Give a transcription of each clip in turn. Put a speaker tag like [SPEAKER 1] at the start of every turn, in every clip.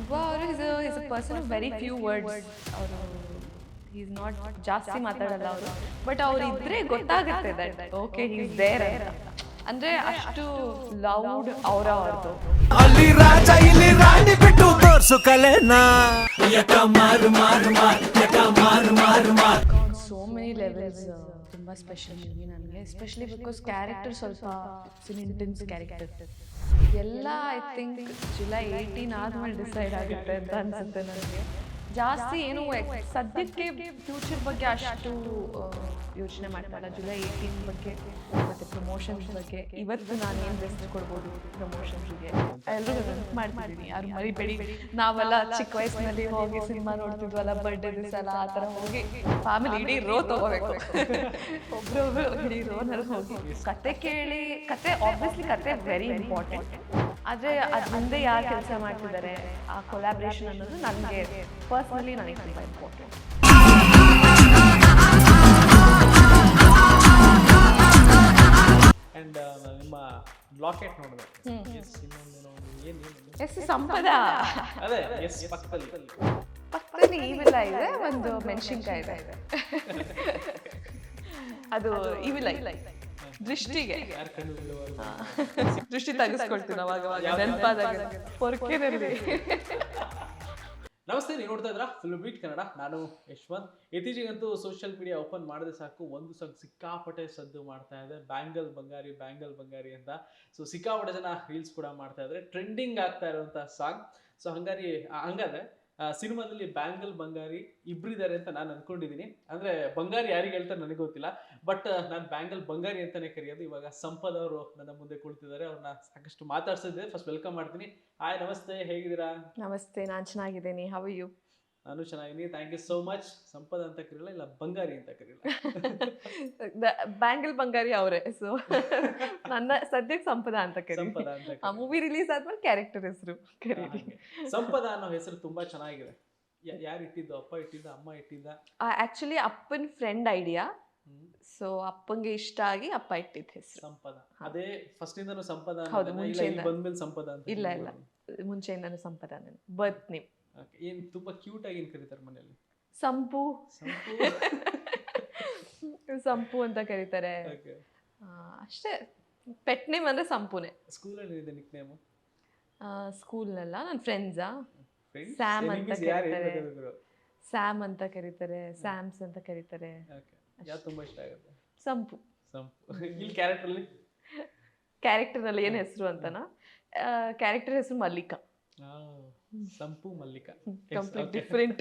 [SPEAKER 1] ಶಿವ ಅವರು is is a person of very few words ಅವರು is not ಜಾಸ್ತಿ ಮಾತಾಡಲ್ಲ ಅವರು. ಬಟ್ ಅವ್ರು ಇದ್ರೆ ಗೊತ್ತಾಗುತ್ತೆ ದಟ್ ಓಕೆ ಈಸ್ ದೇರ್ ಅಂದ್ರೆ ಅಷ್ಟು ಲೌಡ್ ಅವರ ಅವ್ರದ್ದು.
[SPEAKER 2] ಅಲ್ಲಿ ರಾಜ ಇಲ್ಲಿ ರಾಣಿ ಬಿಟ್ಟು ತೋರ್ಸು ಕಲೆನಾ. ಯಕ ಮಾರು ಮಾರು ಮಾರು ಯಕ ಮಾರು ಮಾರು ಮಾರು.
[SPEAKER 1] ಸೋ ಮೆನಿ ಲೆವೆಲ್ಸ್ ತುಂಬಾ ಸ್ಪೆಷಲ್ ಮೂವಿ ನನಗೆ ಎಸ್ಪೆಷಲಿ ಬಿಕಾಸ್ ಕ್ಯಾರೆಕ್ಟರ್ ಸ್ವಲ್ಪ ಇಂಟೆನ್ಸ್ ಕ್ಯಾರೆಕ್ಟರ್ ಎಲ್ಲ ಐ ಥಿಂಕ್ ಜುಲೈ ಏಯ್ಟೀನ್ ಆದ್ಮೇಲೆ ಡಿಸೈಡ್ ಆಗುತ್ತೆ ಅಂತ ಅನ್ಸುತ್ತೆ ನನಗೆ. ಜಾಸ್ತಿ ಏನು ಸದ್ಯಕ್ಕೆ ಫ್ಯೂಚರ್ ಬಗ್ಗೆ ಅಷ್ಟು ಯೋಚನೆ ಮಾಡ್ತಾ ಇಲ್ಲ. ಜುಲೈ ಏಯ್ಟೀನ್ ಬಗ್ಗೆ ಮತ್ತೆ ಪ್ರಮೋಷನ್ಸ್ ಬಗ್ಗೆ. ಇವತ್ತು ನಾನು ಏನು ಬೆಸ್ಟ್ ಕೊಡ್ಬೋದು ಪ್ರಮೋಷನ್ಸ್ಗೆ ಎಲ್ಲರೂ ಮಾಡ್ತಿದ್ದೀನಿ. ಯಾರು ಮರಿಬೇಡಿ. ನಾವೆಲ್ಲ ಚಿಕ್ಕ ವಯಸ್ಸಿನಲ್ಲಿ ಹೋಗಿ ಸಿನಿಮಾ ನೋಡ್ತಿದ್ವಲ್ಲ? ಬರ್ಡೇ ದಿವಸ ಎಲ್ಲ ಆ ತರ ಹೋಗಿ ಫ್ಯಾಮಿಲಿ ಇಡೀ ರೋ ತಗೋಬೇಕು. ಒಬ್ರೊಬ್ರು ಇಡೀ ರೋನಲ್ಲಿ ಹೋಗಿ. ಕತೆ ಕೇಳಿ ಕತೆ ಆಬ್ವಿಯಸ್ಲಿ ಕತೆ ವೆರಿ ಇಂಪಾರ್ಟೆಂಟ್ ಆದರೆ ಅದ್ರ ಮುಂದೆ ಯಾರು ಕೆಲಸ ಮಾಡ್ತಿದ್ದಾರೆ ಆ ಕೊಲಾಬ್ರೇಷನ್ ಅನ್ನೋದು ನನಗೆ ಪರ್ಸ್ನಲಿ ನನಗೆ ತುಂಬ ಇಂಪಾರ್ಟೆಂಟ್
[SPEAKER 3] ಅಂಡ್ ನಿಮ್ಮ ಲಾಕೆಟ್ ನೋಡಿದೆ. ಎಸ್ ಇನ್ನೊಂದೇನೋ ಏನು ಏನು
[SPEAKER 1] ಎಸ್ ಸಂಪದ.
[SPEAKER 3] ಅದೇ ಎಸ್ ಪಕ್ಕದಲ್ಲಿ.
[SPEAKER 1] ಪಕ್ಕದಲ್ಲಿ ಇವಿಲ್ಲ ಇದೆ ಒಂದು ಮೆಣಸಿನ್ಕಾಯಿ ಇದೆ. ಅದು ಇವಿಲ್ಲ ದೃಷ್ಟಿಗೆ. ದೃಷ್ಟಿ ತೆಗೆಸ್ಕೊಳ್ತೀನಿ ಅವಾಗ ಅವಾಗ ನೆನಪಾದಾಗ. ಪೊರ್ಕೆನಲ್ಲಿ
[SPEAKER 3] ನಮಸ್ತೆ ನೀವು ನೋಡ್ತಾ ಇದ್ರ ಫುಲ್ ಬೀಟ್ ಕನ್ನಡ ನಾನು ಯಶ್ವಂತ್. ಇತ್ತೀಚೆಗಂತೂ ಸೋಷಿಯಲ್ ಮೀಡಿಯಾ ಓಪನ್ ಮಾಡಿದ್ರೆ ಸಾಕು. ಒಂದು ಸಾಂಗ್ ಸಿಕ್ಕಾಪಟ್ಟೆ ಸದ್ದು ಮಾಡ್ತಾ ಇದೆ. ಬ್ಯಾಂಗಲ್ ಬಂಗಾರಿ ಬ್ಯಾಂಗಲ್ ಬಂಗಾರಿ ಅಂತ. ಸೊ ಸಿಕ್ಕಾಪಟ್ಟೆ ಜನ ರೀಲ್ಸ್ ಕೂಡ ಮಾಡ್ತಾ ಇದ್ದಾರೆ. ಟ್ರೆಂಡಿಂಗ್ ಆಗ್ತಾ ಇರುವಂತಹ ಸಾಂಗ್ ಸೊ ಹಂಗಾರಿ ಹಂಗಾದ್ರೆ ಸಿನಿಮಾದಲ್ಲಿ ಬ್ಯಾಂಗಲ್ ಬಂಗಾರಿ ಇಬ್ರಿದ್ದಾರೆ ಅಂತ ನಾನು ಅನ್ಕೊಂಡಿದ್ದೀನಿ ಅಂದ್ರೆ ಬಂಗಾರಿ ಯಾರಿಗೆ ಹೇಳ್ತಾರೆ ನನಗೆ ಗೊತ್ತಿಲ್ಲ. ಬಟ್ ನಾನು ಬ್ಯಾಂಗಲ್ ಬಂಗಾರಿ ಅಂತಾನೆ ಕರೆಯೋದು. ಇವಾಗ ಸಂಪದ್ ಅವರು ನನ್ನ ಮುಂದೆ ಕುಳಿತಿದ್ದಾರೆ. ಅವ್ರನ್ನ ಸಾಕಷ್ಟು ಮಾತಾಡ್ಸಿದ್ದೆ. ಫಸ್ಟ್ ವೆಲ್ಕಮ್ ಮಾಡ್ತೀನಿ. ಹಾಯ್ ನಮಸ್ತೆ. ಹೇಗಿದ್ದೀರಾ?
[SPEAKER 1] ನಮಸ್ತೆ. ನಾನು ಚೆನ್ನಾಗಿದ್ದೀನಿ. ಹವ್ ಯು
[SPEAKER 3] ನಾನು ಚೆನ್ನಾಗಿದ್ದೀನಿ. Thank you so much Sampada ಅಂತ ಕರೀಲ್ಲ ಇಲ್ಲ ಬಂಗಾರಿ ಅಂತ ಕರೀಲ್ಲ.
[SPEAKER 1] ಬ್ಯಾಂಗಲ್ ಬಂಗಾರಿ ಅವರೇ. ಸೊ ನನ್ನ ಸದ್ಯಕ್ಕೆ ಸಂಪದ ಅಂತ ಕರೀ
[SPEAKER 3] ಸಂಪದ ಅಂತ
[SPEAKER 1] ಆ ಮೂವಿ ರಿಲೀಸ್ ಆದ್ಮೇಲೆ ಕ್ಯಾರೆಕ್ಟರ್ ಹೆಸರು
[SPEAKER 3] ಕರೀರಿ. ಹಾಗೆ. ಸಂಪದ ಅನ್ನೋ ಹೆಸರು ತುಂಬಾ ಚೆನ್ನಾಗಿದೆ. ಯಾರು ಇಟ್ಟಿದ್ದು? ಅಪ್ಪ ಇಟ್ಟಿದ್ದ ಅಮ್ಮ ಇಟ್ಟಿದ್ದ?
[SPEAKER 1] ಆಕ್ಚುಲಿ ಅಪ್ಪನ ಫ್ರೆಂಡ್ ಐಡಿಯಾ. ಸೊ ಅಪ್ಪಂಗೆ ಇಷ್ಟ ಆಗಿ ಅಪ್ಪ ಇಟ್ಟಿದ್ದ ಹೆಸರು.
[SPEAKER 3] ಸಂಪದ. ಅದೇ ಫಸ್ಟ್ ಇಂದನು ಸಂಪದ
[SPEAKER 1] ಹೌದು, ಮುಂಚೆಯಿಂದ.
[SPEAKER 3] ಬಂದ್ಮೇಲೆ ಸಂಪದ ಅಂತ
[SPEAKER 1] ಇಲ್ಲ ಇಲ್ಲ. ಮುಂಚೆಯಿಂದನೂ ಸಂಪದ ನಾನು ಬರ್ತ್ ನೇಮ್.
[SPEAKER 3] ಏನ್ ತುಂಬಾ ಕ್ಯೂಟ್ ಆಗಿ ಏನ್ ಕರೀತಾರೆ ಮನೆಯಲ್ಲಿ?
[SPEAKER 1] ಸಂಪು.
[SPEAKER 3] ಸಂಪು?
[SPEAKER 1] ಅಂತ ಕರೀತಾರೆ. ಅಷ್ಟೇ. ಪೆಟ್ ನೇಮ್ ಅಂದ್ರೆ ಸಂಪುನೇ.
[SPEAKER 3] ಸ್ಕೂಲಲ್ಲಿ ಇದೆ ನಿಕ್ ನೇಮು
[SPEAKER 1] ಸ್ಕೂಲ್ನೆಲ್ಲ ನನ್ನ ಫ್ರೆಂಡ್ಸಾ ಸ್ಯಾಮ್ ಅಂತ ಕರೀತಾರೆ. ಸ್ಯಾಮ್ ಅಂತ ಕರೀತಾರೆ. ಸ್ಯಾಮ್ಸ್ ಅಂತ ಕರೀತಾರೆ.
[SPEAKER 3] ಯಾವ್ದು ತುಂಬಾ ಇಷ್ಟ ಆಗುತ್ತೆ?
[SPEAKER 1] ಸಂಪು.
[SPEAKER 3] ಸಂಪು. ಇಲ್ಲಿ ಕ್ಯಾರೆಕ್ಟರ್ಲಿ
[SPEAKER 1] ಕ್ಯಾರೆಕ್ಟರ್ನಲ್ಲಿ ಏನು ಹೆಸರು ಅಂತನಾ? ಕ್ಯಾರೆಕ್ಟರ್ ಹೆಸರು Mallika.
[SPEAKER 3] Sampu Mallika.
[SPEAKER 1] Complete different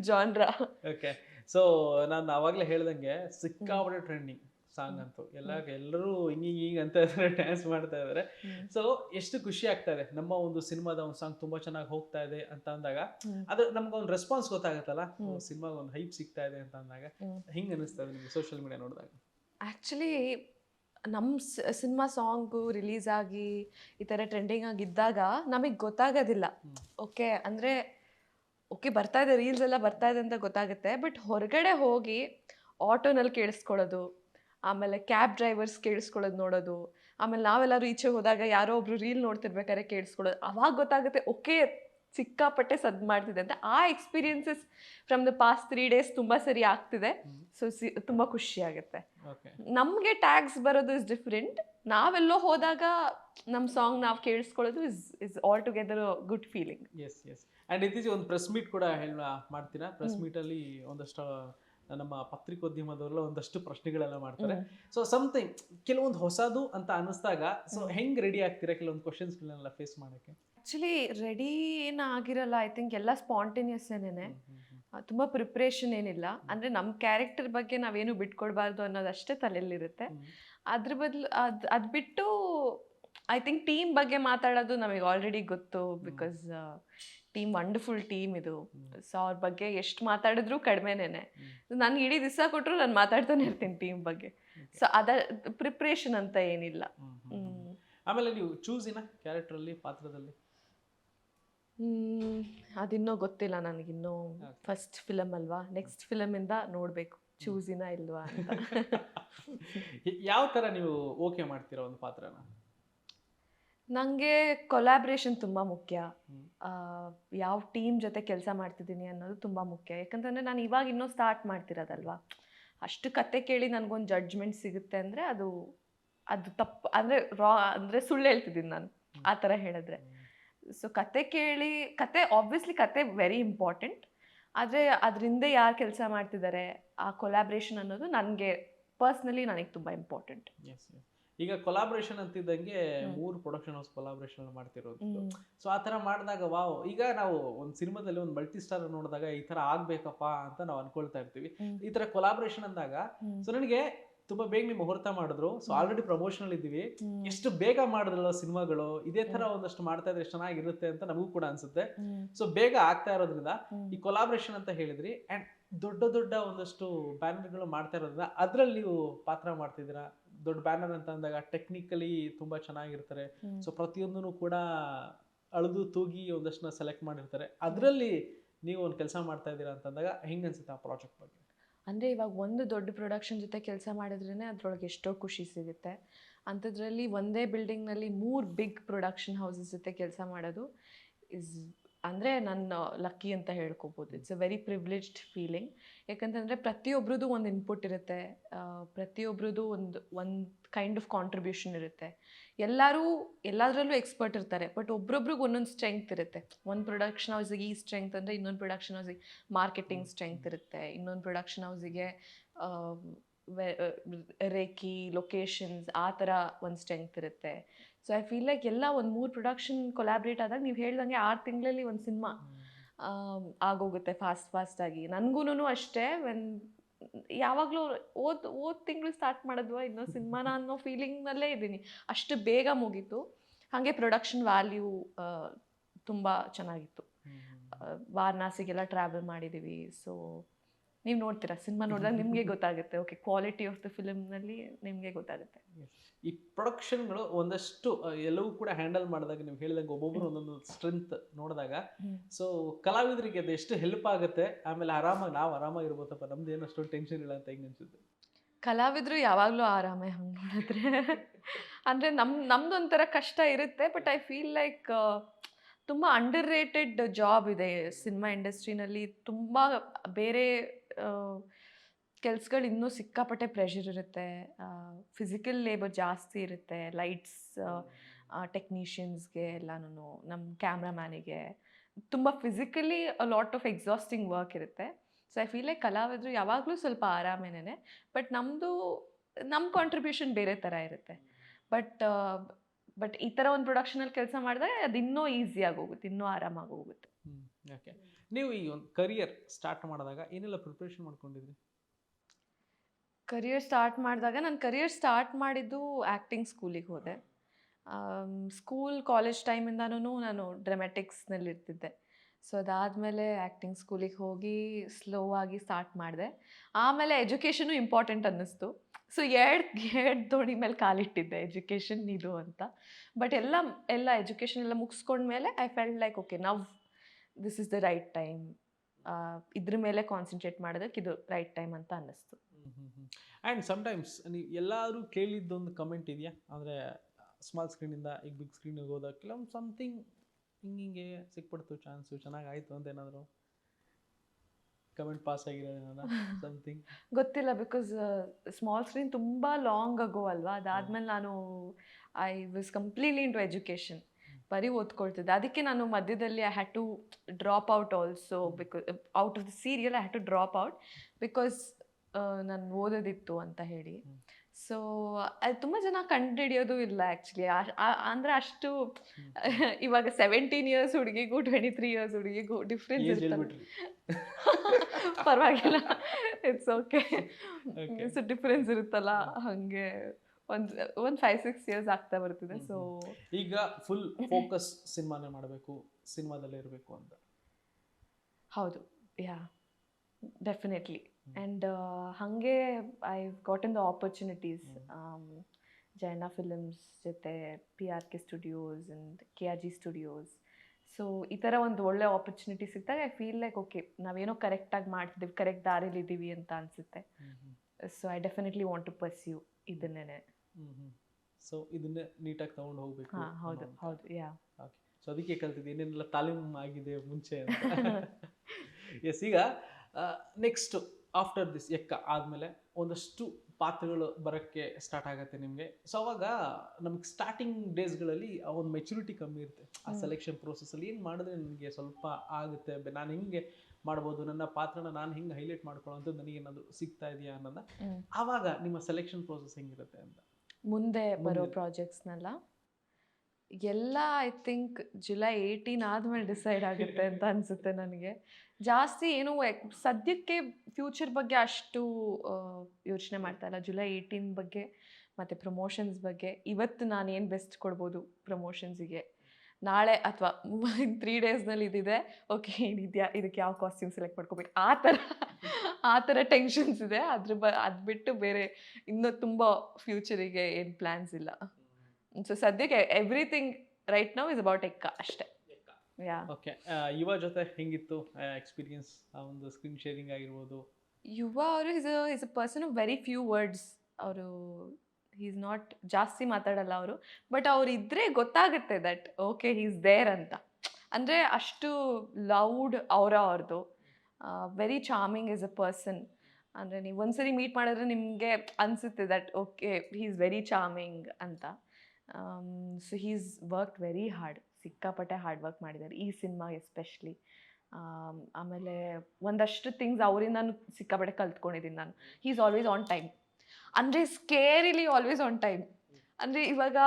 [SPEAKER 1] genre
[SPEAKER 3] okay so ನಾನು ಅವಾಗಲೇ ಹೇಳ್ದಂಗೆ ಸಿಕ್ಕಾಪಟ್ಟೆ ಟ್ರೆಂಡಿಂಗ್ ಸಾಂಗ್ ಅಂತೂ. ಎಲ್ಲ ಎಲ್ಲರೂ ಹಿಂಗೆ ಹಿಂಗೆ ಅಂತ ಡ್ಯಾನ್ಸ್ ಮಾಡ್ತಾ ಇದ್ದಾರೆ ಸೊ ಎಷ್ಟು ಖುಷಿ ಆಗ್ತಾ ಇದೆ ನಮ್ಮ ಒಂದು ಸಿನಿಮಾದ ಒಂದು ಸಾಂಗ್ ತುಂಬಾ ಚೆನ್ನಾಗಿ ಹೋಗ್ತಾ ಇದೆ ಅಂತ ಅಂದಾಗ. ಅದು ನಮ್ಗೆ ಒಂದು ರೆಸ್ಪಾನ್ಸ್ ಗೊತ್ತಾಗುತ್ತಲ್ಲ. ಸಿನಿಮಾಗ ಒಂದು ಹೈಪ್ ಸಿಗ್ತಾ ಇದೆ ಅಂತ ಅಂದಾಗ ಹಿಂಗ್ ಅನಿಸ್ತದೆ ನಿಮ್ಗೆ ಸೋಷಿಯಲ್ ಮೀಡಿಯಾ ನೋಡಿದಾಗ?
[SPEAKER 1] ಆ್ಯಕ್ಚುಲಿ ನಮ್ಮ ಸಿನಿಮಾ ಸಾಂಗು ರಿಲೀಸ್ ಆಗಿ ಈ ಥರ ಟ್ರೆಂಡಿಂಗ್ ಆಗಿದ್ದಾಗ ನಮಗೆ ಗೊತ್ತಾಗೋದಿಲ್ಲ. ಓಕೆ ಅಂದರೆ ಓಕೆ ಬರ್ತಾ ಇದೆ ರೀಲ್ಸ್ ಎಲ್ಲ ಬರ್ತಾ ಇದೆ ಅಂತ ಗೊತ್ತಾಗುತ್ತೆ. ಬಟ್ ಹೊರಗಡೆ ಹೋಗಿ ಆಟೋನಲ್ಲಿ ಕೇಳಿಸ್ಕೊಳ್ಳೋದು ಆಮೇಲೆ ಕ್ಯಾಬ್ ಡ್ರೈವರ್ಸ್ ಕೇಳಿಸ್ಕೊಳ್ಳೋದು ನೋಡೋದು. ಆಮೇಲೆ ನಾವೆಲ್ಲರೂ ಈಚೆ ಹೋದಾಗ ಯಾರೋ ಒಬ್ರು ರೀಲ್ ನೋಡ್ತಿರ್ಬೇಕಾದ್ರೆ ಕೇಳಿಸ್ಕೊಳ್ಳೋದು. ಅವಾಗ ಗೊತ್ತಾಗುತ್ತೆ ಓಕೆ ಸಿಕ್ಕಾಪಟ್ಟೆ ಸದ್ ಮಾಡ್ತಿದೆ. ಅಂತ ಆ experiences from the past three days ತುಂಬ ಸರಿ ಆಗ್ತಿದೆ. ಸೊ ಸಿ ತುಂಬ ಖುಷಿ ಆಗುತ್ತೆ.
[SPEAKER 3] ಓಕೆ.
[SPEAKER 1] ನಮಗೆ ಟ್ಯಾಗ್ಸ್ ಬರೋದು ಇಸ್ ಡಿಫ್ರೆಂಟ್ ನಾವೆಲ್ಲೋ ಹೋದಾಗ ನಮ್ಮ ಸಾಂಗ್ ನಾವು ಕೇಳಿಸ್ಕೊಳ್ಳೋದು is is all together good feeling
[SPEAKER 3] yes yes and ಇತ್ತೀಚೆಗೆ ಒಂದು ಪ್ರೆಸ್ ಮೀಟ್ ಕೂಡ ಹೇಳ ಮಾಡ್ತೀರಾ? ಪ್ರೆಸ್ ಮೀಟಲ್ಲಿ ಒಂದಷ್ಟು ನಮ್ಮ ಪತ್ರಿಕೋದ್ಯಮದವರೆಲ್ಲ ಒಂದಷ್ಟು ಪ್ರಶ್ನೆಗಳೆಲ್ಲ ಮಾಡ್ತಾರೆ. ಸೊ ಸಮಥಿಂಗ್ ಕೆಲವೊಂದು ಹೊಸದು ಅಂತ ಅನಿಸ್ದಾಗ ಸೊ ಹೆಂಗ್ ರೆಡಿ ಆಗ್ತೀರಾ ಕೆಲವೊಂದು ಕ್ವಶನ್ಸ್ಗಳನ್ನೆಲ್ಲ ಫೇಸ್ ಮಾಡೋಕ್ಕೆ?
[SPEAKER 1] ಆ್ಯಕ್ಚುಲಿ ರೆಡಿ ಏನಾಗಿರಲ್ಲ ಐ ಥಿಂಕ್ ಎಲ್ಲ ಸ್ಪಾಂಟೇನಿಯಸ್ ಏನೇನೆ. ತುಂಬ ಪ್ರಿಪ್ರೇಷನ್ ಏನಿಲ್ಲ. ಅಂದರೆ ನಮ್ಮ ಕ್ಯಾರೆಕ್ಟರ್ ಬಗ್ಗೆ ನಾವೇನು ಬಿಟ್ಕೊಡ್ಬಾರ್ದು ಅನ್ನೋದಷ್ಟೇ ತಲೆಯಲ್ಲಿರುತ್ತೆ. ಅದ್ರ ಬದಲು ಅದು ಅದು ಬಿಟ್ಟು ಐ ಥಿಂಕ್ ಟೀಮ್ ಬಗ್ಗೆ ಮಾತಾಡೋದು ನಮಗೆ ಆಲ್ರೆಡಿ ಗೊತ್ತು ಬಿಕಾಸ್ ಟೀಮ್ ವಂಡರ್ಫುಲ್ ಟೀಮ್ ಇದು. ಸೊ ಅವ್ರ ಬಗ್ಗೆ ಎಷ್ಟು ಮಾತಾಡಿದ್ರು ಕಡಿಮೆನೇ ನನ್ಗೆ ಇಡೀ ದಿವಸ ಕೊಟ್ಟರು ನಾನು ಮಾತಾಡ್ತಾನೆ ಇರ್ತೀನಿ ಟೀಮ್ ಬಗ್ಗೆ. ಸೊ ಅದ ಪ್ರಿಪ್ರೇಷನ್ ಅಂತ ಏನಿಲ್ಲ.
[SPEAKER 3] ಆಮೇಲೆ ನೀವು ಚೂಸಿನ ಕ್ಯಾರೆಕ್ಟರಲ್ಲಿ ಪಾತ್ರದಲ್ಲಿ?
[SPEAKER 1] ಅದಿನ್ನೂ ಗೊತ್ತಿಲ್ಲ ನನಗಿನ್ನೂ ಫಸ್ಟ್ ಫಿಲಮ್ ಅಲ್ವಾ? ನೆಕ್ಸ್ಟ್ ಫಿಲಮಿಂದ ನೋಡಬೇಕು. ಚೂಸಿನ ಇಲ್ವಾ ಅಂತ.
[SPEAKER 3] ಯಾವ ಥರ ನೀವು ಓಕೆ ಮಾಡ್ತೀರಾ ಒಂದು ಪಾತ್ರನ?
[SPEAKER 1] ನನಗೆ ಕೊಲಾಬ್ರೇಷನ್ ತುಂಬ ಮುಖ್ಯ. ಯಾವ ಟೀಮ್ ಜೊತೆ ಕೆಲಸ ಮಾಡ್ತಿದ್ದೀನಿ ಅನ್ನೋದು ತುಂಬ ಮುಖ್ಯ. ಯಾಕಂತಂದರೆ ನಾನು ಇವಾಗ ಇನ್ನೂ ಸ್ಟಾರ್ಟ್ ಮಾಡ್ತಿರೋದಲ್ವಾ? ಅಷ್ಟು ಕತೆ ಕೇಳಿ ನನಗೊಂದು ಜಡ್ಜ್ಮೆಂಟ್ ಸಿಗುತ್ತೆ ಅಂದರೆ ಅದು ಅದು ತಪ್ಪು ಅಂದರೆ ರಾ ಅಂದರೆ ಸುಳ್ಳು ಹೇಳ್ತಿದ್ದೀನಿ ನಾನು ಆ ಥರ ಹೇಳಿದ್ರೆ. ಸೊ ಕತೆ ಕೇಳಿ ಕತೆ ಆಬ್ವಿಯಸ್ಲಿ ಕತೆ ವೆರಿ ಇಂಪಾರ್ಟೆಂಟ್ ಆದರೆ ಅದರಿಂದ ಯಾರು ಕೆಲಸ ಮಾಡ್ತಿದ್ದಾರೆ ಆ ಕೊಲಾಬ್ರೇಷನ್ ಅನ್ನೋದು ನನಗೆ ಪರ್ಸ್ನಲಿ ನನಗೆ ತುಂಬ ಇಂಪಾರ್ಟೆಂಟ್
[SPEAKER 3] ಈಗ ಕೊಲಾಬ್ರೇಷನ್ ಅಂತಿದ್ದಂಗೆ. ಮೂರು ಪ್ರೊಡಕ್ಷನ್ ಹೌಸ್ ಕೊಲಾಬ್ರೇಷನ್ ಮಾಡ್ತಿರೋದು. ಸೊ ಆ ಥರ ಮಾಡಿದಾಗ ವಾವ್ ಈಗ ನಾವು ಒಂದು ಸಿನಿಮಾದಲ್ಲಿ ಒಂದು ಮಲ್ಟಿ ಸ್ಟಾರ್ ನೋಡಿದಾಗ ಈ ಥರ ಆಗ್ಬೇಕಪ್ಪ ಅಂತ ನಾವು ಅನ್ಕೊಳ್ತಾ ಇರ್ತೀವಿ. ಈ ಥರ ಕೊಲಾಬ್ರೇಷನ್ ಅಂದಾಗ ಸೊ ನನಗೆ ತುಂಬಾ ಬೇಗ ನೀವು ಮುಹೂರ್ತ ಮಾಡಿದ್ರು. ಸೊ. ಆಲ್ರೆಡಿ ಪ್ರಮೋಷನಲ್ ಇದ್ದೀವಿ. ಎಷ್ಟು ಬೇಗ ಮಾಡಿದ್ರಲ್ಲ ಸಿನಿಮಾಗಳು ಇದೇ ತರ ಒಂದಷ್ಟು ಮಾಡ್ತಾ ಇದ್ರೆ ಎಷ್ಟು ಚೆನ್ನಾಗಿರುತ್ತೆ ಅಂತ ನಮಗೂ ಕೂಡ ಅನ್ಸುತ್ತೆ. ಸೊ ಬೇಗ ಆಗ್ತಾ ಇರೋದ್ರಿಂದ ಈ ಕೊಲಾಬ್ರೇಷನ್ ಅಂತ ಹೇಳಿದ್ರಿ ಅಂಡ್ ದೊಡ್ಡ ದೊಡ್ಡ ಒಂದಷ್ಟು ಬ್ಯಾನರ್ಗಳು ಮಾಡ್ತಾ ಇರೋದ್ರಿಂದ ಅದ್ರಲ್ಲಿ ನೀವು ಪಾತ್ರ ಮಾಡ್ತಿದ್ದೀರಾ? ದೊಡ್ಡ ಬ್ಯಾನರ್ ಅಂತ ಅಂದಾಗ ಟೆಕ್ನಿಕಲಿ ತುಂಬಾ ಚೆನ್ನಾಗಿರ್ತಾರೆ. ಸೊ ಪ್ರತಿಯೊಂದನ್ನು ಕೂಡ ಅಳದು ತೂಗಿ ಒಂದಷ್ಟು ಸೆಲೆಕ್ಟ್ ಮಾಡಿರ್ತಾರೆ. ಅದರಲ್ಲಿ ನೀವು ಒಂದು ಕೆಲಸ ಮಾಡ್ತಾ ಇದ್ದೀರಾ ಅಂತಂದಾಗ ಹೆಂಗ್ ಅನ್ಸುತ್ತೆ ಆ ಪ್ರಾಜೆಕ್ಟ್ ಬಗ್ಗೆ?
[SPEAKER 1] ಅಂದರೆ ಇವಾಗ ಒಂದು ದೊಡ್ಡ ಪ್ರೊಡಕ್ಷನ್ ಜೊತೆ ಕೆಲಸ ಮಾಡಿದ್ರೇ ಅದ್ರೊಳಗೆ ಎಷ್ಟೋ ಖುಷಿ ಸಿಗುತ್ತೆ. ಅಂಥದ್ರಲ್ಲಿ ಒಂದೇ ಬಿಲ್ಡಿಂಗ್ನಲ್ಲಿ ಮೂರು ಬಿಗ್ ಪ್ರೊಡಕ್ಷನ್ ಹೌಸಸ್ ಜೊತೆ ಕೆಲಸ ಮಾಡೋದು ಇಸ್ ಅಂದರೆ ನನ್ನ ಲಕ್ಕಿ ಅಂತ ಹೇಳ್ಕೊಬೋದು. It's a very privileged feeling ಯಾಕಂತಂದರೆ ಪ್ರತಿಯೊಬ್ರದ್ದು ಒಂದು ಇನ್ಪುಟ್ ಇರುತ್ತೆ. ಪ್ರತಿಯೊಬ್ರದ್ದು ಒಂದು ಒಂದು ಕೈಂಡ್ ಆಫ್ ಕಾಂಟ್ರಿಬ್ಯೂಷನ್ ಇರುತ್ತೆ. ಎಲ್ಲರೂ ಎಲ್ಲದರಲ್ಲೂ ಎಕ್ಸ್ಪರ್ಟ್ ಇರ್ತಾರೆ. ಬಟ್ ಒಬ್ರೊಬ್ರಿಗೆ ಒಂದೊಂದು ಸ್ಟ್ರೆಂತ್ ಇರುತ್ತೆ. ಒಂದು ಪ್ರೊಡಕ್ಷನ್ ಹೌಸಿಗೆ ಈ ಸ್ಟ್ರೆಂತ್ ಅಂದರೆ ಇನ್ನೊಂದು ಪ್ರೊಡಕ್ಷನ್ ಹೌಸಿಗೆ ಮಾರ್ಕೆಟಿಂಗ್ ಸ್ಟ್ರೆಂತ್ ಇರುತ್ತೆ. ಇನ್ನೊಂದು ಪ್ರೊಡಕ್ಷನ್ ಹೌಸಿಗೆ ರೇಖಿ ಲೊಕೇಶನ್ಸ್ ಆ ಥರ ಒಂದು ಸ್ಟ್ರೆಂತ್ ಇರುತ್ತೆ. ಸೊ ಐ ಫೀಲ್ ಲೈಕ್ ಎಲ್ಲ ಒಂದು ಮೂರು ಪ್ರೊಡಕ್ಷನ್ ಕೊಲಾಬ್ರೇಟ್ ಆದಾಗ ನೀವು ಹೇಳ್ದಂಗೆ ಆರು ತಿಂಗಳಲ್ಲಿ ಒಂದು ಸಿನಿಮಾ ಆಗೋಗುತ್ತೆ ಫಾಸ್ಟ್ ಫಾಸ್ಟಾಗಿ ನನಗೂ ಅಷ್ಟೇ ವೆನ್ ಯಾವಾಗಲೂ ಓದ್ ಓದ್ ತಿಂಗಳು ಸ್ಟಾರ್ಟ್ ಮಾಡಿದ್ವಾ ಇನ್ನೂ ಸಿನಿಮಾನ ಅನ್ನೋ ಫೀಲಿಂಗ್ನಲ್ಲೇ ಇದ್ದೀನಿ. ಅಷ್ಟು ಬೇಗ ಮುಗೀತು. ಹಾಗೆ ಪ್ರೊಡಕ್ಷನ್ ವ್ಯಾಲ್ಯೂ ತುಂಬ ಚೆನ್ನಾಗಿತ್ತು. ವಾರಣಾಸಿಗೆಲ್ಲ ಟ್ರಾವೆಲ್ ಮಾಡಿದ್ದೀವಿ ಸೊ ನೀವು ನೋಡ್ತೀರಾ? ಸಿನಿಮಾ ನೋಡಿದಾಗ ನಿಮಗೆ ಗೊತ್ತಾಗುತ್ತೆ. ಓಕೆ ಕ್ವಾಲಿಟಿ ಆಫ್ ದ ಫಿಲಮ್ನಲ್ಲಿ ನಿಮಗೆ ಗೊತ್ತಾಗುತ್ತೆ.
[SPEAKER 3] ಈ ಪ್ರೊಡಕ್ಷನ್ಗಳು ಒಂದಷ್ಟು ಎಲ್ಲವೂ ಕೂಡ ಹ್ಯಾಂಡಲ್ ಮಾಡಿದಾಗ ನೀವು ಹೇಳಿದಂಗೆ ಒಬ್ಬೊಬ್ಬರು ಒಂದೊಂದು ಸ್ಟ್ರೆಂತ್ ನೋಡಿದಾಗ. ಸೊ ಕಲಾವಿದರಿಗೆ ಅದು ಎಷ್ಟು ಹೆಲ್ಪ್ ಆಗುತ್ತೆ ಆಮೇಲೆ ಆರಾಮಾಗಿ ನಾವು ಆರಾಮಾಗಿರ್ಬೋದಪ್ಪ ನಮ್ದು ಏನು ಅಷ್ಟೊಂದು ಟೆನ್ಷನ್ ಇಲ್ಲ ಅಂತ ಹೆಂಗೆ ಅನ್ಸುತ್ತೆ?
[SPEAKER 1] ಕಲಾವಿದರು ಯಾವಾಗಲೂ ಆರಾಮೇ ಹಂಗೆ ನೋಡಿದ್ರೆ. ಅಂದರೆ ನಮ್ಮ ನಮ್ದು ಒಂಥರ ಕಷ್ಟ ಇರುತ್ತೆ ಬಟ್ ಐ ಫೀಲ್ ಲೈಕ್ ತುಂಬ ಅಂಡರ್ ರೇಟೆಡ್ ಜಾಬ್ ಇದೆ ಸಿನಿಮಾ ಇಂಡಸ್ಟ್ರಿನಲ್ಲಿ ತುಂಬ ಬೇರೆ ಕೆಲ್ಸಗಳು ಇನ್ನೂ ಸಿಕ್ಕಾಪಟ್ಟೆ ಪ್ರೆಷರ್ ಇರುತ್ತೆ. ಫಿಸಿಕಲ್ ಲೇಬರ್ ಜಾಸ್ತಿ ಇರುತ್ತೆ. ಲೈಟ್ಸ್ ಟೆಕ್ನಿಷಿಯನ್ಸ್ಗೆ ಎಲ್ಲನೂ ನಮ್ಮ ಕ್ಯಾಮ್ರಾಮ್ಯಾನಿಗೆ ತುಂಬ physically lot of exhausting work ಇರುತ್ತೆ. ಸೊ ಐ ಫೀಲ್ ಲೈಕ್ ಕಲಾವಿದರು ಯಾವಾಗಲೂ ಸ್ವಲ್ಪ ಆರಾಮೇನೆ ಬಟ್ ನಮ್ಮದು ನಮ್ಮ ಕಾಂಟ್ರಿಬ್ಯೂಷನ್ ಬೇರೆ ಥರ ಇರುತ್ತೆ. ಬಟ್ ಬಟ್ ಈ ಥರ ಒಂದು ಪ್ರೊಡಕ್ಷನಲ್ಲಿ ಕೆಲಸ ಮಾಡಿದ್ರೆ ಅದು ಇನ್ನೂ ಈಸಿಯಾಗಿ ಹೋಗುತ್ತೆ, ಇನ್ನೂ ಆರಾಮಾಗಿ ಹೋಗುತ್ತೆ.
[SPEAKER 3] ಓಕೆ ನೀವು ಈ ಒಂದು ಕರಿಯರ್ ಸ್ಟಾರ್ಟ್ ಮಾಡಿದಾಗ ಏನೆಲ್ಲ ಪ್ರಿಪ್ರೇಷನ್ ಮಾಡ್ಕೊಂಡಿದ್ರಿ?
[SPEAKER 1] ಕರಿಯರ್ ಸ್ಟಾರ್ಟ್ ಮಾಡಿದಾಗ ನಾನು ಕರಿಯರ್ ಸ್ಟಾರ್ಟ್ ಮಾಡಿದ್ದು ಆ್ಯಕ್ಟಿಂಗ್ ಸ್ಕೂಲಿಗೆ ಹೋದೆ. ಸ್ಕೂಲ್ ಕಾಲೇಜ್ ಟೈಮಿಂದನೂ ನಾನು ಡ್ರಾಮ್ಯಾಟಿಕ್ಸ್ನಲ್ಲಿ ಇರ್ತಿದ್ದೆ. ಸೊ ಅದಾದಮೇಲೆ ಆ್ಯಕ್ಟಿಂಗ್ ಸ್ಕೂಲಿಗೆ ಹೋಗಿ ಸ್ಲೋ ಆಗಿ ಸ್ಟಾರ್ಟ್ ಮಾಡಿದೆ. ಆಮೇಲೆ ಎಜುಕೇಷನು ಇಂಪಾರ್ಟೆಂಟ್ ಅನ್ನಿಸ್ತು. ಸೊ ಎರಡು ಎರಡು ದೋಣಿ ಮೇಲೆ ಕಾಲಿಟ್ಟಿದ್ದೆ ಎಜುಕೇಷನ್ ಇದು ಅಂತ. ಬಟ್ ಎಲ್ಲ ಎಲ್ಲ ಎಜುಕೇಷನ್ ಎಲ್ಲ ಮುಗಿಸ್ಕೊಂಡ್ಮೇಲೆ I felt like okay now this is the right time ಇದ್ರ ಮೇಲೆ ಕಾನ್ಸಂಟ್ರೇಟ್ ಮಾಡೋದಕ್ಕೆ ಇದು ರೈಟ್ ಟೈಮ್ ಅಂತ ಅನ್ನಿಸ್ತು.
[SPEAKER 3] ಆ್ಯಂಡ್ ಸಮಟೈಮ್ಸ್ ನೀವು ಎಲ್ಲರೂ ಕೇಳಿದ್ದೊಂದು ಕಮೆಂಟ್ ಇದೆಯಾ? ಅಂದರೆ ಸ್ಮಾಲ್ ಸ್ಕ್ರೀನಿಂದ ಈಗ ಬಿಗ್ ಸ್ಕ್ರೀನಿಗೆ ಹೋದಾಗ ಕೆಲವೊಂದು ಸಮಥಿಂಗ್ ಹಿಂಗಿಂಗೆ ಸಿಕ್ಬಿಡ್ತು ಚಾನ್ಸು ಚೆನ್ನಾಗಾಯ್ತು ಅಂತ ಏನಾದರೂ ಕಮೆಂಟ್ ಪಾಸ್ ಆಗಿರೋದೇನಾರ ಸಮಥಿಂಗ್
[SPEAKER 1] ಗೊತ್ತಿಲ್ಲ ಬಿಕಾಸ್ ಸ್ಮಾಲ್ ಸ್ಕ್ರೀನ್ ತುಂಬ ಲಾಂಗ್ ಆಗೋ ಅಲ್ವಾ? ಅದಾದ್ಮೇಲೆ ನಾನು I was completely to education ಬರೀ ಓದ್ಕೊಳ್ತಿದ್ದೆ. ಅದಕ್ಕೆ ನಾನು ಮಧ್ಯದಲ್ಲಿ I had to drop out also because out of the serial I had to drop out because ನಾನು ಓದೋದಿತ್ತು ಅಂತ ಹೇಳಿ. ಸೊ ಅದು ತುಂಬ ಜನ ಕಂಡುಹಿಡಿಯೋದು ಇಲ್ಲ ಆ್ಯಕ್ಚುಲಿ ಅಂದರೆ ಅಷ್ಟು ಇವಾಗ ಸೆವೆಂಟೀನ್ ಇಯರ್ಸ್ ಹುಡುಗಿಗೂ ಟ್ವೆಂಟಿ ತ್ರೀ ಇಯರ್ಸ್ ಹುಡುಗಿಗೂ ಡಿಫ್ರೆನ್ಸ್ ಇರ್ತದೆ ಪರವಾಗಿಲ್ಲ. It's okay. ಸೊ ಡಿಫ್ರೆನ್ಸ್ ಇರುತ್ತಲ್ಲ. ಹಾಗೆ ಒಂದು ಒಂದು ಫೈವ್ ಸಿಕ್ಸ್ ಇಯರ್ಸ್ ಆಗ್ತಾ ಬರ್ತಿದೆ ಸೊ
[SPEAKER 3] ಈಗ ಫುಲ್ ಫೋಕಸ್ ಸಿನಿಮಾನೇ ಮಾಡಬೇಕು ಸಿನಿಮಾದಲ್ಲೇ ಇರಬೇಕು ಅಂತ.
[SPEAKER 1] ಹೌದು ಯಾ ಡೆಫಿನೆಟ್ಲಿ ಆ್ಯಂಡ್ ಹಾಗೆ I got in the opportunities Jaina films ಜೊತೆ P R K studios and K R G studios so ಈ ಥರ ಒಂದು ಒಳ್ಳೆ ಆಪರ್ಚುನಿಟಿ ಸಿಕ್ಕಾಗ ಐ ಫೀಲ್ ಲೈಕ್ ಓಕೆ ನಾವೇನೋ ಕರೆಕ್ಟಾಗಿ ಮಾಡ್ತಿದ್ದೀವಿ ಕರೆಕ್ಟ್ ದಾರಿಲಿ ಇದ್ದೀವಿ ಅಂತ ಅನಿಸುತ್ತೆ. So I definitely want to pursue ಇದನ್ನೇ
[SPEAKER 3] ಸೊ ಇದನ್ನ ನೀಟಾಗಿ ತಗೊಂಡು ಹೋಗ್ಬೇಕು
[SPEAKER 1] ಹಾ ಹೌದು ಹೌದು ಯಾ
[SPEAKER 3] ಓಕೆ ಸೊ ಅದಕ್ಕೆ ಕಲ್ತಿದ್ದೆ ಏನೇನೆಲ್ಲ ತಾಲೀಮ್ ಆಗಿದೆ ಮುಂಚೆ ಅಂತ. ಎಸ್ ಈಗ ನೆಕ್ಸ್ಟ್ ಆಫ್ಟರ್ ದಿಸ್ ಎಕ್ಕ ಆದಮೇಲೆ ಒಂದಷ್ಟು ಪಾತ್ರಗಳು ಬರೋಕ್ಕೆ ಸ್ಟಾರ್ಟ್ ಆಗುತ್ತೆ ನಿಮಗೆ. ಸೊ ಅವಾಗ ನಮಗೆ ಸ್ಟಾರ್ಟಿಂಗ್ ಡೇಸ್ಗಳಲ್ಲಿ ಆ ಒಂದು ಮೆಚುರಿಟಿ ಕಮ್ಮಿ ಇರುತ್ತೆ. ಆ. ಸೆಲೆಕ್ಷನ್ ಪ್ರೋಸೆಸ್ಸಲ್ಲಿ ಏನು ಮಾಡಿದ್ರೆ ನನಗೆ ಸ್ವಲ್ಪ ಆಗುತ್ತೆ? ಬೆ- ನಾನು ಹಿಂಗೆ ಮಾಡ್ಬೋದು? ನನ್ನ ಪಾತ್ರನ ನಾನು ಹೆಂಗೆ ಹೈಲೈಟ್ ಮಾಡ್ಕೊಳ್ಳೋದು ನನಗೇನಾದ್ರು ಸಿಗ್ತಾ ಇದೆಯಾ
[SPEAKER 1] ಅನ್ನೋದನ್ನ.
[SPEAKER 3] ಆವಾಗ ನಿಮ್ಮ ಸೆಲೆಕ್ಷನ್ ಪ್ರೋಸೆಸ್ ಹೆಂಗಿರುತ್ತೆ ಅಂತ.
[SPEAKER 1] ಮುಂದೆ ಬರೋ. ಪ್ರಾಜೆಕ್ಟ್ಸ್ನೆಲ್ಲ. ಎಲ್ಲ ಐ ಥಿಂಕ್ ಜುಲೈ ಏಯ್ಟೀನ್ ಆದಮೇಲೆ ಡಿಸೈಡ್ ಆಗುತ್ತೆ ಅಂತ ಅನಿಸುತ್ತೆ ನನಗೆ. ಜಾಸ್ತಿ ಏನು ಸದ್ಯಕ್ಕೆ ಫ್ಯೂಚರ್ ಬಗ್ಗೆ ಅಷ್ಟು ಯೋಚನೆ ಮಾಡ್ತಾ ಇಲ್ಲ. ಜುಲೈ ಏಯ್ಟೀನ್ ಬಗ್ಗೆ ಮತ್ತು ಪ್ರಮೋಷನ್ಸ್ ಬಗ್ಗೆ. ಇವತ್ತು ನಾನು ಏನು ಬೆಸ್ಟ್ ಕೊಡ್ಬೋದು ಪ್ರಮೋಷನ್ಸಿಗೆ ನಾಳೆ ಅಥವಾ ತ್ರೀ ಡೇಸ್ನಲ್ಲಿ ಇದಿದೆ. ಓಕೆ ಇದಿದೆಯಾ ಇದಕ್ಕೆ ಯಾವ ಕಾಸ್ಟ್ಯೂಮ್ ಸೆಲೆಕ್ಟ್ ಮಾಡ್ಕೋಬೇಕು? ಆ ಥರ ಆ ಥರ ಟೆನ್ಷನ್ಸ್ ಇದೆ. ಅದ್ರ ಬ ಅದು ಬಿಟ್ಟು ಬೇರೆ ಇನ್ನೂ ತುಂಬ ಫ್ಯೂಚರಿಗೆ ಏನು ಪ್ಲ್ಯಾನ್ಸ್ ಇಲ್ಲ. ಸೊ ಸದ್ಯಕ್ಕೆ everything right now is about Ekka ಅಷ್ಟೇ. ಯಾ
[SPEAKER 3] ಓಕೆ ಯುವ ಜೊತೆ ಹೆಂಗಿತ್ತು? ಎಕ್ಸ್ಪೀರಿಯನ್ಸ್ ಆ ಒಂದು ಸ್ಕ್ರೀನ್ ಶೇರಿಂಗ್ ಆಗಿರ್ಬೋದು.
[SPEAKER 1] ಯುವ ಅವರು is is a person of very few words ಅವರು ಈಸ್ ನಾಟ್ ಜಾಸ್ತಿ ಮಾತಾಡಲ್ಲ ಅವರು. ಬಟ್ ಅವ್ರು ಇದ್ದರೆ ಗೊತ್ತಾಗುತ್ತೆ ದಟ್ ಓಕೆ ಈಸ್ ದೇರ್ ಅಂತ. ಅಂದರೆ ಅಷ್ಟು ಲೌಡ್ ಅವರ ಅವ್ರದ್ದು very charming is a person ಅಂದರೆ ನೀವು ಒಂದ್ಸರಿ ಮೀಟ್ ಮಾಡಿದ್ರೆ ನಿಮಗೆ ಅನಿಸುತ್ತೆ that okay is very charming ಅಂತ. So he's work very hard ಸಿಕ್ಕಾಪಟ್ಟೆ ಹಾರ್ಡ್ ವರ್ಕ್ ಮಾಡಿದ್ದಾರೆ, ಈ ಸಿನಿಮಾ ಎಸ್ಪೆಷಲಿ ಆಮೇಲೆ ಒಂದಷ್ಟು ಥಿಂಗ್ಸ್ ಅವರಿಂದ ಸಿಕ್ಕಾಪಟ್ಟೆ ಕಲ್ತ್ಕೊಂಡಿದ್ದೀನಿ ನಾನು. He is always on time ಅಂದರೆ ಸ್ಕೇರಿಲಿ ಆಲ್ವೇಸ್ ಆನ್ ಟೈಮ್ ಅಂದರೆ ಇವಾಗ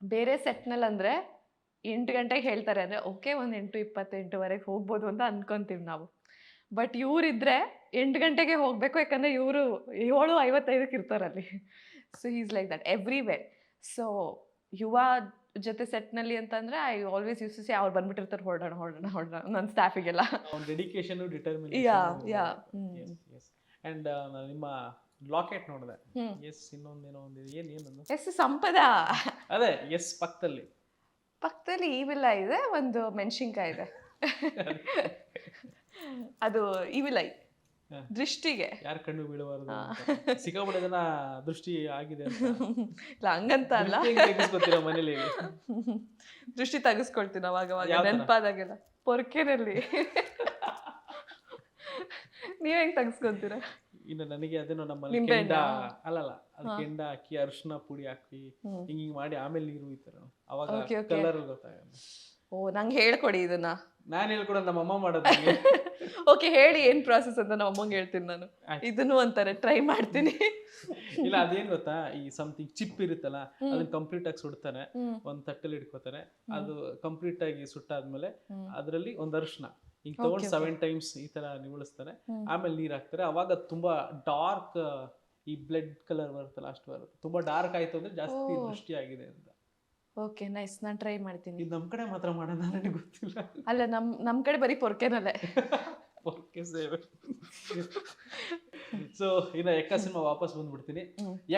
[SPEAKER 1] ಬೇರೆ ಸೆಟ್ನಲ್ಲಿ ಅಂದರೆ ಎಂಟು ಗಂಟೆಗೆ ಹೇಳ್ತಾರೆ ಅಂದರೆ ಓಕೆ ಒಂದು ಎಂಟು ಇಪ್ಪತ್ತೆಂಟುವರೆಗೆ ಹೋಗ್ಬೋದು ಅಂತ ಅನ್ಕೊಂತೀವಿ ನಾವು. ಬಟ್ ಇವರಿದ್ರೆ ಎಂಟು ಗಂಟೆಗೆ ಹೋಗಬೇಕು ಯಾಕಂದರೆ ಇವರು ಏಳು ಐವತ್ತೈದಕ್ಕೆ ಇರ್ತಾರಲ್ಲಿ so is like that everywhere so Yuva ಜೊತೆ ಸೆಟ್ನಲ್ಲಿ ಅಂತಂದರೆ I always use to say ಅವ್ರು ಬಂದ್ಬಿಟ್ಟಿರ್ತಾರೆ ಹೊರಡೋಣ ಹೊರಡೋಣ ಹೊರಡೋಣ ನನ್ನ ಸ್ಟಾಫಿಗೆಲ್ಲ.
[SPEAKER 3] ಡೆಡಿಕೇಶನ್
[SPEAKER 1] ಯಾ ಯಾ
[SPEAKER 3] ಅಂಡ್ ನಿಮ್ಮ ಲಾಕೆಟ್ ನೋಡಿದೆ. ಎಸ್ ಇನ್ನೊಂದೇನೋ ಒಂದು ಏನು ಏನು
[SPEAKER 1] ಎಸ್ ಸಂಪದ.
[SPEAKER 3] ಅದೇ ಎಸ್ ಪಕ್ಕದಲ್ಲಿ.
[SPEAKER 1] ಪಕ್ಕದಲ್ಲಿ ಈವಿಲ್ಲ ಇದೆ ಒಂದು ಮೆಣಸಿನ್ಕಾಯಿ ಇದೆ. ಅದು ಇವಿಲ್ಲ
[SPEAKER 3] ಹ.
[SPEAKER 1] ದೃಷ್ಟಿಗೆ.
[SPEAKER 3] ಯಾರ ಕಣ್ಣು ಬೀಳಬಾರದು. ಸಿಕ್ಕಾಪಟ್ಟೆ ಜನ ದೃಷ್ಟಿ ಆಗಿದೆ
[SPEAKER 1] ಇಲ್ಲ ಹಂಗಂತ ಅಲ್ಲ.
[SPEAKER 3] ತೆಗಿಸ್ಕೊತೀರ ಮನೇಲಿ?
[SPEAKER 1] ದೃಷ್ಟಿ ತೆಗಿಸ್ಕೊಳ್ತೀನಿ ಅವಾಗ ಅವಾಗ? ನೆನಪಾದಾಗೆಲ್ಲ. ಪೊರ್ಕೆನಲ್ಲಿ. ನೀವ್ ಹೆಂಗ್ ತೆಗಿಸ್ಕೊಂತೀರಾ?
[SPEAKER 3] ಇನ್ನು ನನಗೆ ಅದೇನೋ ನಮ್ಮಲ್ಲಿ ಕೆಂಡ ಅಲ್ಲಲ್ಲ ಅದು. ಕೆಂಡ ಹಾಕಿ ಅರಿಶಿನ ಪುಡಿ ಹಾಕಿ. ಹಿಂಗ್ ಹಿಂಗ್ ಮಾಡಿ ಆಮೇಲೆ ನೀರು ಉಯ್ತಾರ. ಅವಾಗ. ಕಲರ್ ಗೊತ್ತಾಗಲ್ಲ.
[SPEAKER 1] ಓ ನಂಗೆ ಹೇಳ್ಕೊಡಿ ಇದನ್ನ.
[SPEAKER 3] ನಾನು ಹೇಳ್ಕೊಡ ನಮ್ಮ ಅಮ್ಮ ಮಾಡೋದು
[SPEAKER 1] ಓಕೆ ಹೇಳಿ ಏನ್ ಪ್ರಾಸೆಸ್ ಅಂತ ನಮ್ಮ ಅಮ್ಮಂಗೆ ಹೇಳ್ತೀನಿ ನಾನು. ಇದನ್ನು ಅಂತಾರೆ ಟ್ರೈ ಮಾಡ್ತೀನಿ.
[SPEAKER 3] ಇಲ್ಲ ಅದೇನ್ ಗೊತ್ತಾ? ಈ ಸಮಥಿಂಗ್ ಚಿಪ್ ಇರುತ್ತಲ್ಲ ಅದನ್ನ ಕಂಪ್ಲೀಟ್ ಆಗಿ
[SPEAKER 1] ಸುಡ್ತಾರೆ.
[SPEAKER 3] ಒಂದ್ ತಟ್ಟಲ್ಲಿ ಇಟ್ಕೋತಾರೆ ಅದು ಕಂಪ್ಲೀಟ್ ಆಗಿ ಸುಟ್ಟಾದ್ಮೇಲೆ ಅದ್ರಲ್ಲಿ ಒಂದ್ ಅರ್ಶನ. ಹಿಂಗ್ ತಗೊಂಡ್. ಸೆವೆನ್ ಟೈಮ್ಸ್ ಈ ತರ ನಿವಳಿಸ್ತಾರೆ ಆಮೇಲೆ ನೀರ್ ಹಾಕ್ತಾರೆ. ಅವಾಗ ತುಂಬಾ ಡಾರ್ಕ್ ಈ ಬ್ಲಡ್ ಕಲರ್ ಬರುತ್ತಲ್ಲ ಅಷ್ಟು ಬರುತ್ತೆ ತುಂಬಾ ಡಾರ್ಕ್ ಆಯ್ತು ಅಂದ್ರೆ ಜಾಸ್ತಿ ದೃಷ್ಟಿ ಆಗಿದೆ ಅಂತ.
[SPEAKER 1] Okay nice. ನಾನು ಟ್ರೈ ಮಾಡ್ತೀನಿ.
[SPEAKER 3] ಇದು ನಮ್ಮ ಕಡೆ ಮಾತ್ರ ಮಾಡೋಣ ನನಗೆ ಗೊತ್ತಿಲ್ಲ.
[SPEAKER 1] ಅಲ್ಲ ನಮ್ಮ ನಮ್ಮ ಕಡೆ ಬರೀ ಪೊರ್ಕೆನಲ್ಲೇ.
[SPEAKER 3] ಓಕೆ ಸೇವೆ. ಸೊ ಇನ್ನು ಎಕ್ಕ ಸಿನಿಮಾ ವಾಪಸ್ ಬಂದ್ಬಿಡ್ತೀನಿ.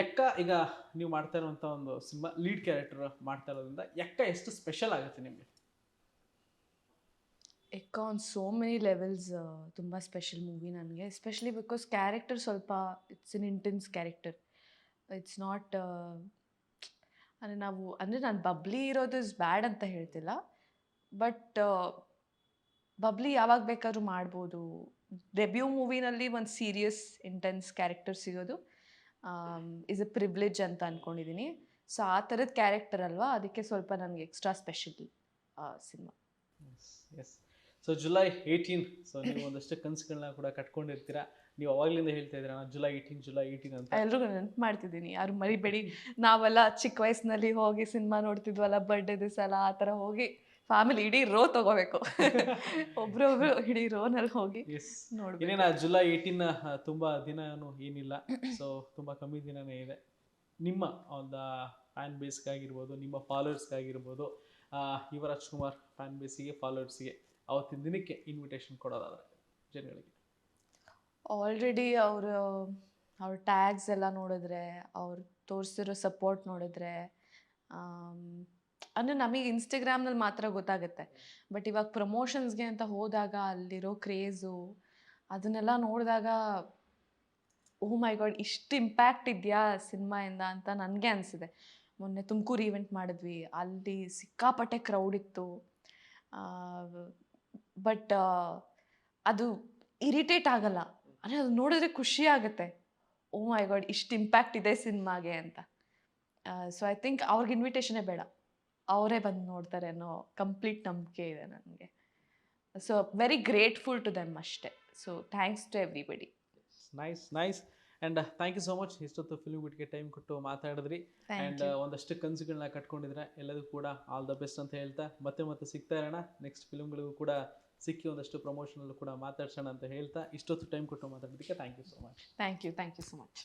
[SPEAKER 3] ಎಕ್ಕ ಈಗ ನೀವು ಮಾಡ್ತಾ ಇರುವಂತ ಒಂದು ಸಿನಿಮಾ ಲೀಡ್ ಕ್ಯಾರೆಕ್ಟರ್ ಮಾಡ್ತಾ ಇರೋದ್ರಿಂದ ಎಕ್ಕ ಎಷ್ಟು ಸ್ಪೆಷಲ್ ಆಗುತ್ತೆ ನಿಮಗೆ?
[SPEAKER 1] Ekka on so many levels ತುಂಬ ಸ್ಪೆಷಲ್ ಮೂವಿ ನನಗೆ. ಎಸ್ಪೆಷಲಿ ಬಿಕಾಸ್ ಕ್ಯಾರೆಕ್ಟರ್ ಸ್ವಲ್ಪ it's in intense character it's not ಅಂದರೆ ನಾವು, ಅಂದರೆ ನಾನು ಬಬ್ಲಿ ಇರೋದು ಇಸ್ ಬ್ಯಾಡ್ ಅಂತ ಹೇಳ್ತಿಲ್ಲ ಬಟ್ ಬಬ್ಲಿ ಯಾವಾಗ ಬೇಕಾದ್ರೂ ಮಾಡ್ಬೋದು. ಡೆಬ್ಯೂ ಮೂವಿನಲ್ಲಿ ಒಂದು ಸೀರಿಯಸ್ ಇಂಟೆನ್ಸ್ ಕ್ಯಾರೆಕ್ಟರ್ ಸಿಗೋದು. ಇಸ್ ಎ ಪ್ರಿವ್ಲೇಜ್ ಅಂತ ಅಂದ್ಕೊಂಡಿದ್ದೀನಿ ಸೊ ಆ ಥರದ ಕ್ಯಾರೆಕ್ಟರ್ ಅಲ್ವಾ? ಅದಕ್ಕೆ ಸ್ವಲ್ಪ ನನಗೆ extra special cinema
[SPEAKER 3] yes so July eighteen so ನೀವು ಒಂದಷ್ಟು ಕನಸುಗಳನ್ನ ಕೂಡ ಕಟ್ಕೊಂಡಿರ್ತೀರಾ? ನೀವು ಅವಾಗ್ಲಿಂದ ಹೇಳ್ತಾ ಇದ್ದೀರಾ ನಾನು ಜುಲೈ ಏಯ್ಟೀನ್ ಜುಲೈ ಏಯ್ಟೀನ್ ಅಂತ?
[SPEAKER 1] ಎಲ್ರಿಗೂ ನೆನಪು ಮಾಡ್ತಿದ್ದೀನಿ. ಯಾರು ಮರಿಬೇಡಿ. ನಾವೆಲ್ಲ ಚಿಕ್ಕ ವಯಸ್ಸಿನಲ್ಲಿ ಹೋಗಿ ಸಿನಿಮಾ ನೋಡ್ತಿದ್ವಲ್ಲ ಬರ್ಡೇ ದಿವಸ ಎಲ್ಲ ಆ ಥರ ಹೋಗಿ ಫ್ಯಾಮಿಲಿ ಇಡೀ ರೋ ತಗೋಬೇಕು. ಒಬ್ರೊಬ್ರು ಇಡೀ ರೋನಲ್ಲಿ ಹೋಗಿ ನೋಡ್ಬೇಕು.
[SPEAKER 3] ಇನ್ನೇನ ಜುಲೈ ಏಯ್ಟೀನ್ ತುಂಬಾ ದಿನನೂ ಏನಿಲ್ಲ. ಸೊ ತುಂಬಾ ಕಮ್ಮಿ ದಿನನೇ ಇದೆ. ನಿಮ್ಮ ಒಂದು ಫ್ಯಾನ್ ಬೇಸ್ಗಾಗಿರ್ಬೋದು ನಿಮ್ಮ ಫಾಲೋವರ್ಸ್ಗಾಗಿರ್ಬೋದು ಯುವರಾಜ್ ಕುಮಾರ್ ಫ್ಯಾನ್ ಬೇಸಿಗೆ ಫಾಲೋವರ್ಸ್ಗೆ ಅವತ್ತಿನ ದಿನಕ್ಕೆ ಇನ್ವಿಟೇಷನ್ ಕೊಡೋದಾದರೆ ಜನಗಳಿಗೆ.
[SPEAKER 1] ಆಲ್ರೆಡಿ ಅವರು, ಅವ್ರ ಟ್ಯಾಗ್ಸ್ ಎಲ್ಲ ನೋಡಿದ್ರೆ, ಅವ್ರು ತೋರಿಸಿರೋ ಸಪೋರ್ಟ್ ನೋಡಿದ್ರೆ ಅಂದರೆ ನಮಗೆ ಇನ್ಸ್ಟಾಗ್ರಾಮ್ನಲ್ಲಿ ಮಾತ್ರ ಗೊತ್ತಾಗುತ್ತೆ. ಬಟ್ ಇವಾಗ ಪ್ರಮೋಷನ್ಸ್ಗೆ ಅಂತ ಹೋದಾಗ ಅಲ್ಲಿರೋ ಕ್ರೇಜು ಅದನ್ನೆಲ್ಲ ನೋಡಿದಾಗ ಓ ಮೈ ಗಾಡ್ ಇಷ್ಟು ಇಂಪ್ಯಾಕ್ಟ್ ಇದೆಯಾ ಸಿನಿಮಾಯಿಂದ ಅಂತ ನನಗೆ ಅನಿಸಿದೆ. ಮೊನ್ನೆ ತುಮಕೂರು ಈವೆಂಟ್ ಮಾಡಿದ್ವಿ, ಅಲ್ಲಿ ಸಿಕ್ಕಾಪಟ್ಟೆ ಕ್ರೌಡ್ ಇತ್ತು. ಬಟ್ ಅದು ಇರಿಟೇಟ್ ಆಗಲ್ಲ. ಅಂದರೆ ಅದು ನೋಡಿದ್ರೆ ಖುಷಿ ಆಗುತ್ತೆ. ಓ ಮೈ ಗಾಡ್ ಇಷ್ಟು ಇಂಪ್ಯಾಕ್ಟ್ ಇದೆ ಸಿನಿಮಾಗೆ ಅಂತ. ಸೊ ಐ ಥಿಂಕ್ ಅವ್ರಿಗೆ ಇನ್ವಿಟೇಷನೇ ಬೇಡ. ಅವರೇ ಬಂದು ನೋಡ್ತಾರೆ ಅನ್ನೋ ಕಂಪ್ಲೀಟ್ ನಂಬಿಕೆ ಇದೆ ನನಗೆ. So very grateful to them ಅಷ್ಟೇ. So thanks to everybody
[SPEAKER 3] nice nice and thank you so much ಇಷ್ಟೊತ್ತು ಫಿಲ್ಮ್ ಬಿಟ್ಗೆ ಟೈಮ್ ಕೊಟ್ಟು ಮಾತಾಡಿದ್ರಿ. ಆ್ಯಂಡ್ ಒಂದಷ್ಟು ಕನಸುಗಳನ್ನ ಕಟ್ಕೊಂಡಿದ್ರೆ ಎಲ್ಲದೂ ಕೂಡ ಆಲ್ ದ ಬೆಸ್ಟ್ ಅಂತ ಹೇಳ್ತಾ ಮತ್ತೆ ಮತ್ತೆ ಸಿಗ್ತಾ ಇರೋಣ. ನೆಕ್ಸ್ಟ್ ಫಿಲ್ಮ್ಗಳಿಗೂ ಕೂಡ ಸಿಕ್ಕಿ ಒಂದಷ್ಟು ಪ್ರಮೋಷನಲ್ಲೂ ಕೂಡ ಮಾತಾಡ್ಸೋಣ ಅಂತ ಹೇಳ್ತಾ ಇಷ್ಟೊತ್ತು ಟೈಮ್ ಕೊಟ್ಟು ಮಾತಾಡೋದಕ್ಕೆ thank you so much
[SPEAKER 1] thank you thank you so much